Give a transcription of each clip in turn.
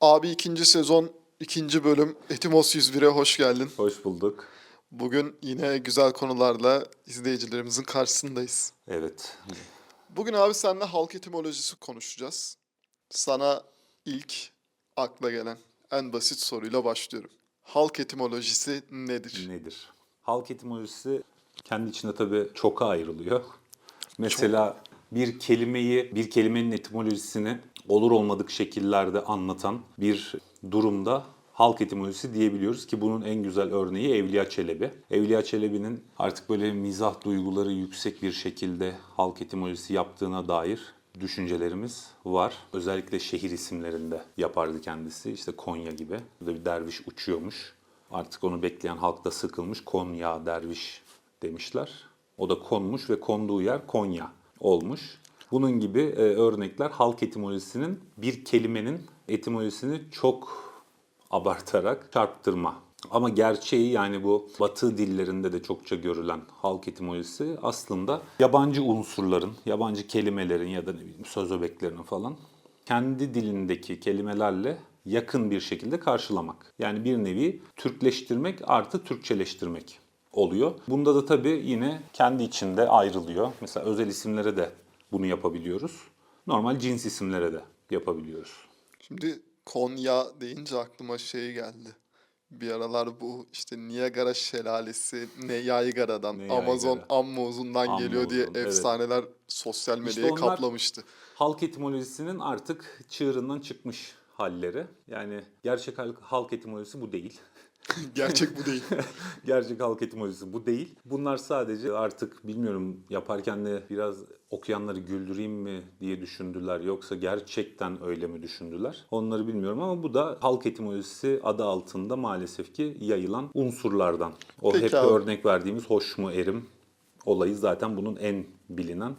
Abi ikinci sezon, ikinci bölüm Etimos 101'e hoş geldin. Hoş bulduk. Bugün yine güzel konularla izleyicilerimizin karşısındayız. Evet. Bugün abi seninle halk etimolojisi konuşacağız. Sana ilk akla gelen en basit soruyla başlıyorum. Halk etimolojisi nedir? Nedir? Halk etimolojisi kendi içinde tabii çoka ayrılıyor. Mesela bir kelimeyi, bir kelimenin etimolojisini olur olmadık şekillerde anlatan bir durumda halk etimolojisi diyebiliyoruz ki bunun en güzel örneği Evliya Çelebi. Evliya Çelebi'nin artık böyle mizah duyguları yüksek bir şekilde halk etimolojisi yaptığına dair düşüncelerimiz var. Özellikle şehir isimlerinde yapardı kendisi. İşte Konya gibi. Burada bir derviş uçuyormuş. Artık onu bekleyen halk da sıkılmış. Konya derviş demişler. O da konmuş ve konduğu yer Konya olmuş. Bunun gibi e, örnekler halk etimolojisinin bir kelimenin etimolojisini çok abartarak çarptırma. Ama gerçeği yani bu batı dillerinde de çokça görülen halk etimolojisi aslında yabancı unsurların, yabancı kelimelerin ya da ne bileyim söz öbeklerinin falan kendi dilindeki kelimelerle yakın bir şekilde karşılamak. Yani bir nevi Türkleştirmek artı Türkçeleştirmek oluyor. Bunda da tabii yine kendi içinde ayrılıyor. Mesela özel isimlere de bunu yapabiliyoruz. Normal cins isimlere de yapabiliyoruz. Şimdi Konya deyince aklıma şey geldi. Bir aralar bu işte Niagara Şelalesi ne Yaygara'dan, Ne Amazon Yaygara. Ammouz'undan geliyor diye evet. efsaneler sosyal medyayı onlar- kaplamıştı. halk etimolojisinin artık çığırından çıkmış halleri. Yani gerçek halk, halk etimolojisi bu değil. Gerçek bu değil. gerçek halk etimolojisi bu değil. Bunlar sadece artık bilmiyorum yaparken de biraz okuyanları güldüreyim mi diye düşündüler yoksa gerçekten öyle mi düşündüler? Onları bilmiyorum ama bu da halk etimolojisi adı altında maalesef ki yayılan unsurlardan. O Peki hep abi. örnek verdiğimiz hoş mu erim olayı zaten bunun en bilinen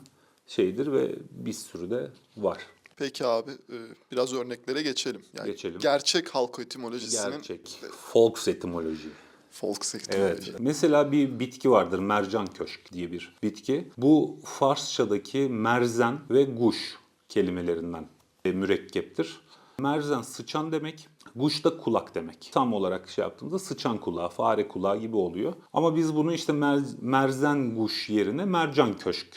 şeydir ve bir sürü de var. Peki abi e, biraz örneklere geçelim. Yani Geçelim. Gerçek halk etimolojisinin Gerçek. Folks etimoloji. folk Evet. etimoloji. Mesela bir bitki vardır mercan köşk diye bir bitki. Bu Farsçadaki merzen ve guş kelimelerinden e, mürekkeptir. Merzen sıçan demek, guş da kulak demek. Tam olarak şey yaptığımızda sıçan kulağı, fare kulağı gibi oluyor. Ama biz bunu işte mer- merzen guş yerine mercan köşk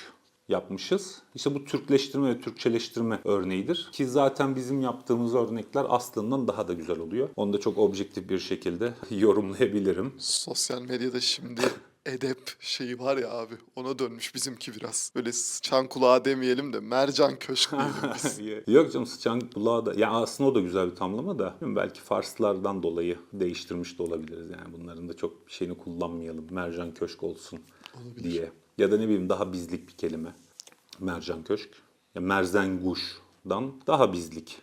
yapmışız. İşte bu Türkleştirme ve Türkçeleştirme örneğidir. Ki zaten bizim yaptığımız örnekler aslından daha da güzel oluyor. Onu da çok objektif bir şekilde yorumlayabilirim. Sosyal medyada şimdi edep şeyi var ya abi ona dönmüş bizimki biraz. Böyle sıçan kulağı demeyelim de mercan köşk diyelim biz. Yok canım sıçan kulağı da. Ya aslında o da güzel bir tamlama da. Belki Farslardan dolayı değiştirmiş de olabiliriz. Yani bunların da çok bir şeyini kullanmayalım. Mercan köşk olsun diye. Ya da ne bileyim daha bizlik bir kelime. Mercan köşk. Ya merzenguş'dan daha bizlik.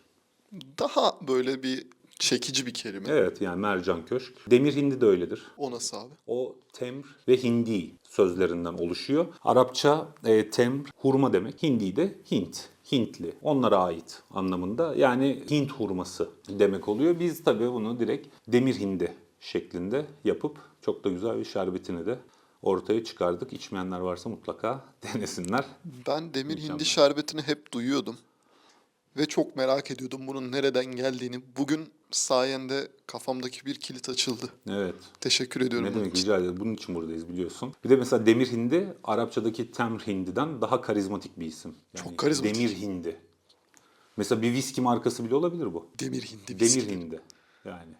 Daha böyle bir çekici bir kelime. Evet yani mercan köşk. Demir hindi de öyledir. O nasıl abi? O temr ve hindi sözlerinden oluşuyor. Arapça e, temr hurma demek. Hindi de Hint. Hintli. Onlara ait anlamında. Yani Hint hurması demek oluyor. Biz tabii bunu direkt demir hindi şeklinde yapıp çok da güzel bir şerbetini de ortaya çıkardık. İçmeyenler varsa mutlaka denesinler. Ben demir hindi Mükemmel. şerbetini hep duyuyordum. Ve çok merak ediyordum bunun nereden geldiğini. Bugün sayende kafamdaki bir kilit açıldı. Evet. Teşekkür ediyorum. Ne demek rica ederim. Bunun için buradayız biliyorsun. Bir de mesela demir hindi Arapçadaki temr hindiden daha karizmatik bir isim. Yani Çok karizmatik. Demir hindi. Mesela bir viski markası bile olabilir bu. Demir hindi. Demir viski. hindi. Yani.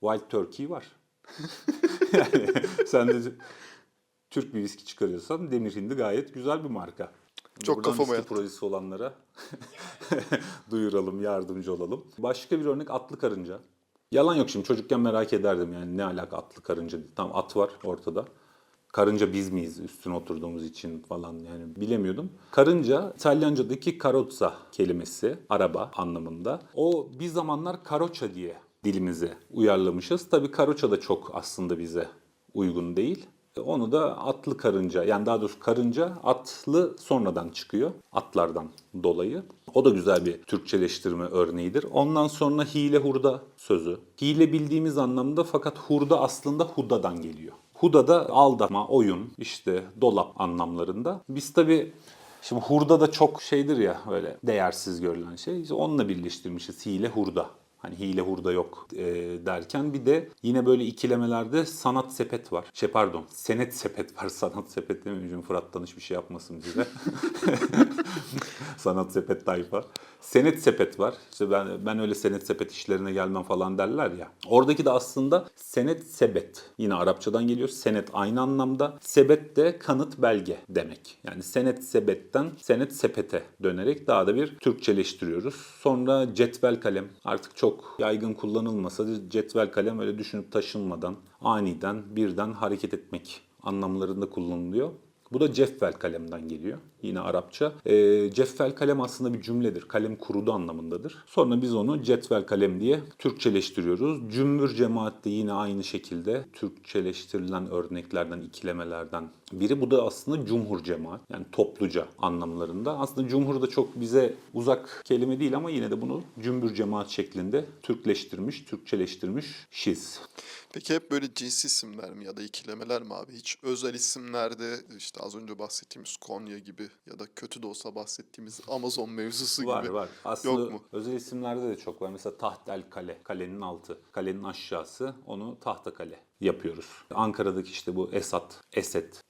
Wild Turkey var. yani sen de Türk bir viski çıkarıyorsan Demir Hindi gayet güzel bir marka. Çok Buradan kafama yattı. projesi olanlara duyuralım, yardımcı olalım. Başka bir örnek atlı karınca. Yalan yok şimdi çocukken merak ederdim yani ne alaka atlı karınca. Tam at var ortada. Karınca biz miyiz üstüne oturduğumuz için falan yani bilemiyordum. Karınca İtalyanca'daki carrozza kelimesi araba anlamında. O bir zamanlar karoça diye dilimize uyarlamışız. Tabii karoça da çok aslında bize uygun değil. Onu da atlı karınca yani daha doğrusu karınca atlı sonradan çıkıyor atlardan dolayı. O da güzel bir Türkçeleştirme örneğidir. Ondan sonra hile hurda sözü. Hile bildiğimiz anlamda fakat hurda aslında hudadan geliyor. Huda da aldama, oyun, işte dolap anlamlarında. Biz tabii şimdi hurda da çok şeydir ya böyle değersiz görülen şey. İşte onunla birleştirmişiz hile hurda Hani hile hurda yok e, derken bir de yine böyle ikilemelerde sanat sepet var. Şey pardon senet sepet var. Sanat sepet demeyeceğim. Fırat'tan hiçbir şey yapmasın bize. sanat sepet tayfa. Senet sepet var. İşte ben ben öyle senet sepet işlerine gelmem falan derler ya. Oradaki de aslında senet sebet. Yine Arapçadan geliyor. Senet aynı anlamda. Sebet de kanıt belge demek. Yani senet sebetten senet sepete dönerek daha da bir Türkçeleştiriyoruz. Sonra cetvel kalem. Artık çok yaygın kullanılmasa cetvel kalem öyle düşünüp taşınmadan aniden birden hareket etmek anlamlarında kullanılıyor. Bu da ceffel kalemden geliyor. Yine Arapça. E, ceffel kalem aslında bir cümledir. Kalem kurudu anlamındadır. Sonra biz onu cetvel kalem diye Türkçeleştiriyoruz. Cümbür cemaat de yine aynı şekilde Türkçeleştirilen örneklerden, ikilemelerden biri. Bu da aslında cumhur cemaat. Yani topluca anlamlarında. Aslında cumhur da çok bize uzak kelime değil ama yine de bunu cümbür cemaat şeklinde Türkleştirmiş, Türkçeleştirmiş şiz. Peki hep böyle cins isimler mi ya da ikilemeler mi abi? Hiç özel isimlerde işte az önce bahsettiğimiz Konya gibi ya da kötü de olsa bahsettiğimiz Amazon mevzusu Var gibi. var. Aslında Yok mu? özel isimlerde de çok var. Mesela tahtel kale, kalenin altı, kalenin aşağısı onu tahta kale yapıyoruz. Ankara'daki işte bu Esat, Eset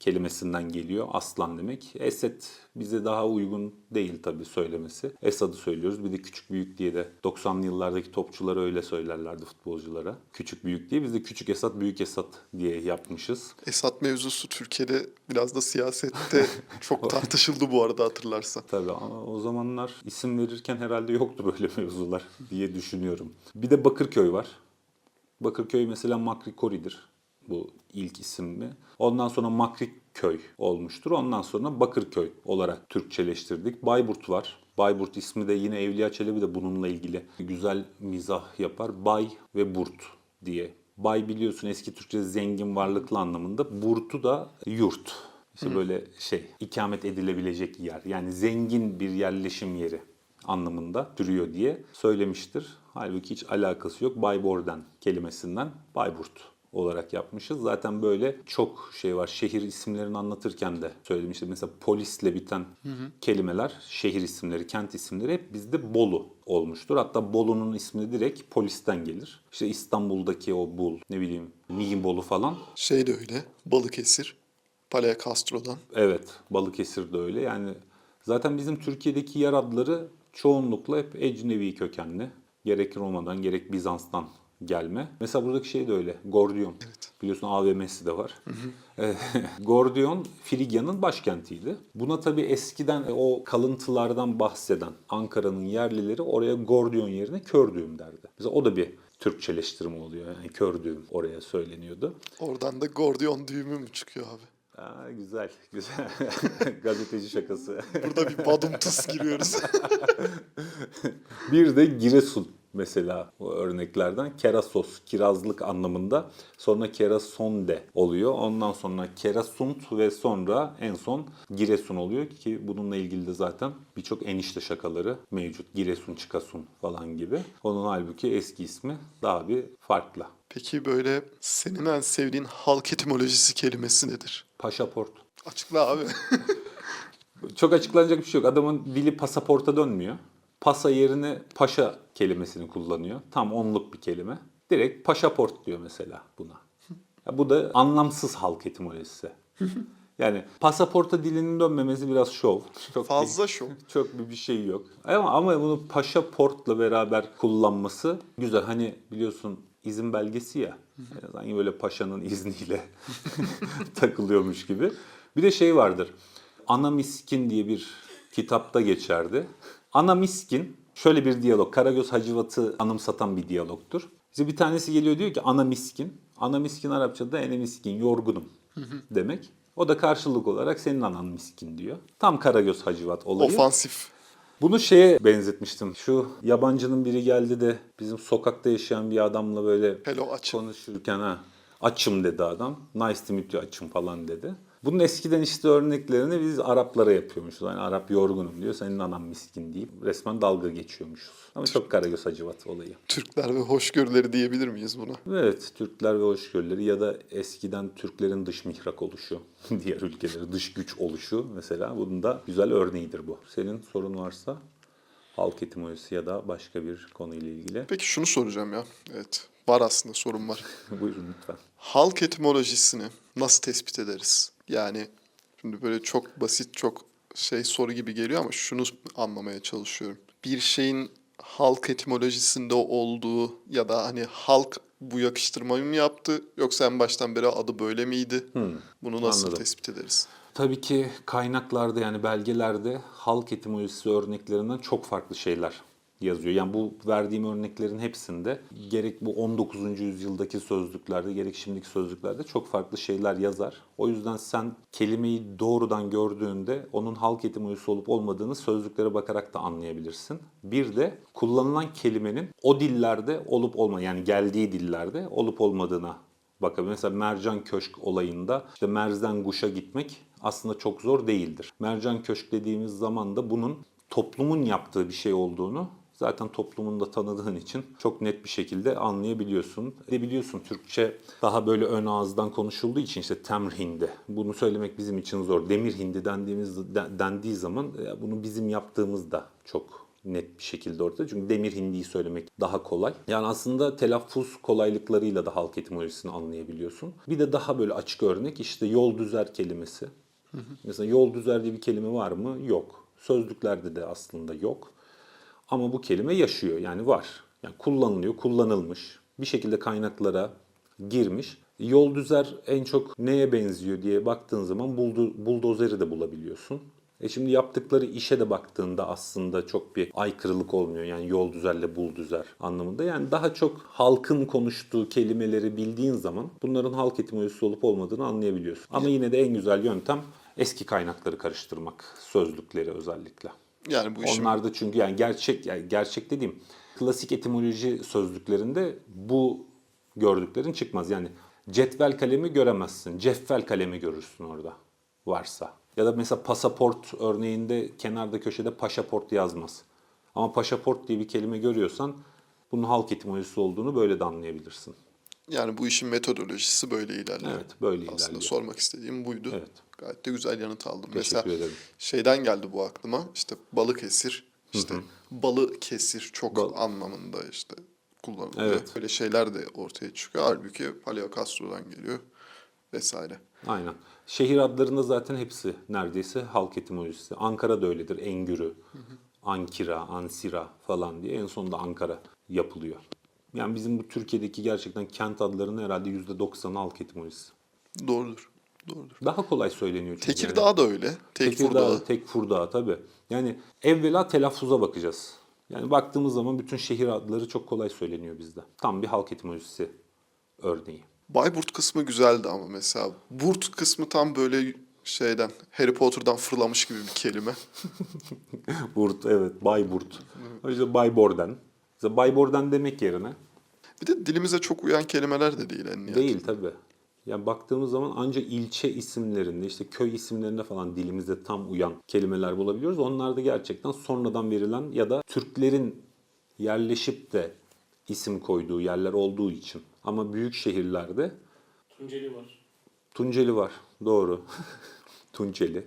kelimesinden geliyor. Aslan demek. Eset bize daha uygun değil tabii söylemesi. Esad'ı söylüyoruz. Bir de küçük büyük diye de 90'lı yıllardaki topçulara öyle söylerlerdi futbolculara. Küçük büyük diye biz de küçük Esat, büyük Esat diye yapmışız. Esat mevzusu Türkiye'de biraz da siyasette çok tartışıldı bu arada hatırlarsan. Tabii ama o zamanlar isim verirken herhalde yoktu böyle mevzular diye düşünüyorum. Bir de Bakırköy var. Bakırköy mesela Makrikori'dir. Bu ilk isim mi? Ondan sonra Makriköy olmuştur. Ondan sonra Bakırköy olarak Türkçeleştirdik. Bayburt var. Bayburt ismi de yine Evliya Çelebi de bununla ilgili güzel mizah yapar. Bay ve Burt diye. Bay biliyorsun eski Türkçe zengin varlıklı anlamında. Burtu da yurt. İşte böyle şey ikamet edilebilecek yer. Yani zengin bir yerleşim yeri anlamında türüyor diye söylemiştir. Halbuki hiç alakası yok. Bayborden kelimesinden Bayburt olarak yapmışız. Zaten böyle çok şey var. Şehir isimlerini anlatırken de söylemiştim. Mesela polisle biten kelimeler, şehir isimleri, kent isimleri hep bizde Bolu olmuştur. Hatta Bolu'nun ismi direkt polisten gelir. İşte İstanbul'daki o Bul, ne bileyim Nibolu falan Şey de öyle. Balıkesir. Palea Castro'dan. Evet, Balıkesir'de öyle. Yani zaten bizim Türkiye'deki yer adları çoğunlukla hep ecnevi kökenli. Gerek Roma'dan gerek Bizans'tan gelme. Mesela buradaki şey de öyle. Gordiyon. Biliyorsun AVM'si de var. Eh, Gordiyon Frigya'nın başkentiydi. Buna tabii eskiden o kalıntılardan bahseden Ankara'nın yerlileri oraya Gordiyon yerine Kördüğüm derdi. Mesela o da bir Türkçeleştirme oluyor. Yani Kördüğüm oraya söyleniyordu. Oradan da Gordiyon düğümü mü çıkıyor abi? Aa, güzel, güzel. Gazeteci şakası. Burada bir badum tıs giriyoruz. Bir de Giresun mesela o örneklerden. Kerasos, kirazlık anlamında. Sonra Kerasonde oluyor. Ondan sonra Kerasunt ve sonra en son Giresun oluyor ki bununla ilgili de zaten birçok enişte şakaları mevcut. Giresun, Çıkasun falan gibi. Onun halbuki eski ismi daha bir farklı. Peki böyle senin en sevdiğin halk etimolojisi kelimesi nedir? Paşaport. Açıkla abi. Çok açıklanacak bir şey yok. Adamın dili pasaporta dönmüyor. Pasa yerine paşa kelimesini kullanıyor. Tam onluk bir kelime. Direkt paşaport diyor mesela buna. Ya bu da anlamsız halk etimolojisi. Yani pasaporta dilinin dönmemesi biraz şov. Çok Fazla şov. çok bir, bir şey yok. Ama, ama bunu paşaportla beraber kullanması güzel. Hani biliyorsun izin belgesi ya. Yani sanki böyle paşanın izniyle takılıyormuş gibi. Bir de şey vardır. Ana Miskin diye bir kitapta geçerdi. Ana Miskin şöyle bir diyalog. Karagöz Hacivat'ı anımsatan bir diyalogtur. İşte bir tanesi geliyor diyor ki ana miskin. Ana miskin Arapçada ene miskin, yorgunum demek. O da karşılık olarak senin anan miskin diyor. Tam Karagöz Hacivat olayı. Ofansif. Bunu şeye benzetmiştim. Şu yabancının biri geldi de bizim sokakta yaşayan bir adamla böyle Hello açım. konuşurken ha açım dedi adam. Nice to meet you açım falan dedi. Bunun eskiden işte örneklerini biz Araplara yapıyormuşuz. Yani Arap yorgunum diyor. Senin anan miskin deyip resmen dalga geçiyormuşuz. Ama çok Karagöz Hacivat olayı. Türkler ve hoşgörüleri diyebilir miyiz buna? Evet, Türkler ve hoşgörüleri ya da eskiden Türklerin dış mihrak oluşu, diğer ülkeleri dış güç oluşu mesela bunun da güzel örneğidir bu. Senin sorun varsa Halk etimolojisi ya da başka bir konuyla ilgili. Peki şunu soracağım ya. Evet. Var aslında sorun var. Buyurun lütfen. Halk etimolojisini nasıl tespit ederiz? Yani şimdi böyle çok basit, çok şey soru gibi geliyor ama şunu anlamaya çalışıyorum. Bir şeyin halk etimolojisinde olduğu ya da hani halk bu yakıştırmayı mı yaptı yoksa en baştan beri adı böyle miydi? Bunu nasıl anladım. tespit ederiz? Tabii ki kaynaklarda yani belgelerde halk etimolojisi örneklerinden çok farklı şeyler yazıyor. Yani bu verdiğim örneklerin hepsinde gerek bu 19. yüzyıldaki sözlüklerde gerek şimdiki sözlüklerde çok farklı şeyler yazar. O yüzden sen kelimeyi doğrudan gördüğünde onun halk etimolojisi olup olmadığını sözlüklere bakarak da anlayabilirsin. Bir de kullanılan kelimenin o dillerde olup olma yani geldiği dillerde olup olmadığına bakabilir. Mesela mercan köşk olayında işte merzen guşa gitmek aslında çok zor değildir. Mercan köşk dediğimiz zaman da bunun toplumun yaptığı bir şey olduğunu zaten toplumun da tanıdığın için çok net bir şekilde anlayabiliyorsun. De biliyorsun Türkçe daha böyle ön ağızdan konuşulduğu için işte temr hindi. Bunu söylemek bizim için zor. Demir hindi dendiğimiz de- dendiği zaman bunu bizim yaptığımız da çok net bir şekilde ortada. Çünkü demir hindiyi söylemek daha kolay. Yani aslında telaffuz kolaylıklarıyla da halk etimolojisini anlayabiliyorsun. Bir de daha böyle açık örnek işte yol düzer kelimesi. Mesela yol düzer diye bir kelime var mı? Yok. Sözlüklerde de aslında yok. Ama bu kelime yaşıyor yani var. Yani kullanılıyor, kullanılmış. Bir şekilde kaynaklara girmiş. Yol düzer en çok neye benziyor diye baktığın zaman buldu, buldozeri de bulabiliyorsun. E şimdi yaptıkları işe de baktığında aslında çok bir aykırılık olmuyor. Yani yol düzerle bul düzer anlamında. Yani daha çok halkın konuştuğu kelimeleri bildiğin zaman bunların halk etimolojisi olup olmadığını anlayabiliyorsun. Ama yine de en güzel yöntem eski kaynakları karıştırmak. Sözlükleri özellikle. Yani bu işin Onlar da çünkü yani gerçek yani gerçek dediğim klasik etimoloji sözlüklerinde bu gördüklerin çıkmaz. Yani cetvel kalemi göremezsin. Ceffel kalemi görürsün orada varsa. Ya da mesela pasaport örneğinde kenarda köşede paşaport yazmaz. Ama paşaport diye bir kelime görüyorsan bunun halk etimolojisi olduğunu böyle de anlayabilirsin. Yani bu işin metodolojisi böyle ilerliyor. Evet, böyle Aslında ilerliyor. sormak istediğim buydu. Evet. Gayet de güzel yanıt aldım. Teşekkür Mesela ederim. şeyden geldi bu aklıma. İşte Balıkesir, işte balı kesir çok Bal- anlamında işte kullanılıyor. Evet. Böyle şeyler de ortaya çıkıyor. Halbuki Paleo Castro'dan geliyor vesaire. Aynen. Şehir adlarında zaten hepsi neredeyse halk etimolojisi. Ankara da öyledir. Engürü, Ankira, Ansira falan diye en sonunda Ankara yapılıyor. Yani bizim bu Türkiye'deki gerçekten kent adlarının herhalde %90'ı halk etimolojisi. Doğrudur. Doğrudur. Daha kolay söyleniyor çünkü. yani. Tekirdağ da öyle. Tekfur Tekirdağ, Dağı. Tekfurdağ tabii. Yani evvela telaffuza bakacağız. Yani baktığımız zaman bütün şehir adları çok kolay söyleniyor bizde. Tam bir halk etimolojisi örneği. Bayburt kısmı güzeldi ama mesela. Burt kısmı tam böyle şeyden Harry Potter'dan fırlamış gibi bir kelime. Burt evet Bayburt. O yüzden Bayborden. Mesela Bayborden demek yerine Bir de dilimize çok uyan kelimeler de değil en nihayetinde. değil tabii. Yani baktığımız zaman ancak ilçe isimlerinde işte köy isimlerinde falan dilimizde tam uyan kelimeler bulabiliyoruz. Onlar da gerçekten sonradan verilen ya da Türklerin yerleşip de isim koyduğu yerler olduğu için. Ama büyük şehirlerde Tunceli var. Tunceli var. Doğru. Tunceli.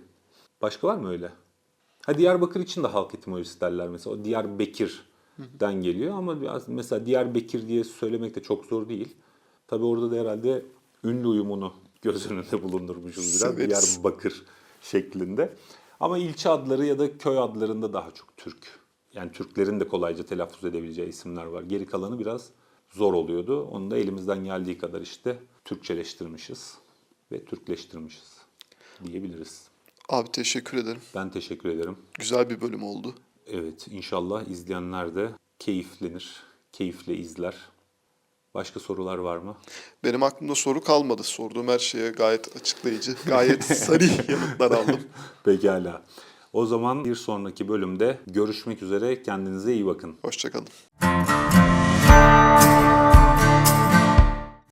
Başka var mı öyle? Ha Diyarbakır için de halk etimolojisi derler mesela. O Diyarbekir'den geliyor ama biraz mesela Diyarbakır diye söylemek de çok zor değil. Tabi orada da herhalde ünlü uyumunu göz önünde bulundurmuşuz biraz. Severiz. Diyarbakır şeklinde. Ama ilçe adları ya da köy adlarında daha çok Türk. Yani Türklerin de kolayca telaffuz edebileceği isimler var. Geri kalanı biraz zor oluyordu. Onu da elimizden geldiği kadar işte Türkçeleştirmişiz ve Türkleştirmişiz diyebiliriz. Abi teşekkür ederim. Ben teşekkür ederim. Güzel bir bölüm oldu. Evet inşallah izleyenler de keyiflenir, keyifle izler. Başka sorular var mı? Benim aklımda soru kalmadı. Sorduğum her şeye gayet açıklayıcı, gayet sarih yanıtlar aldım. Pekala. O zaman bir sonraki bölümde görüşmek üzere. Kendinize iyi bakın. Hoşçakalın.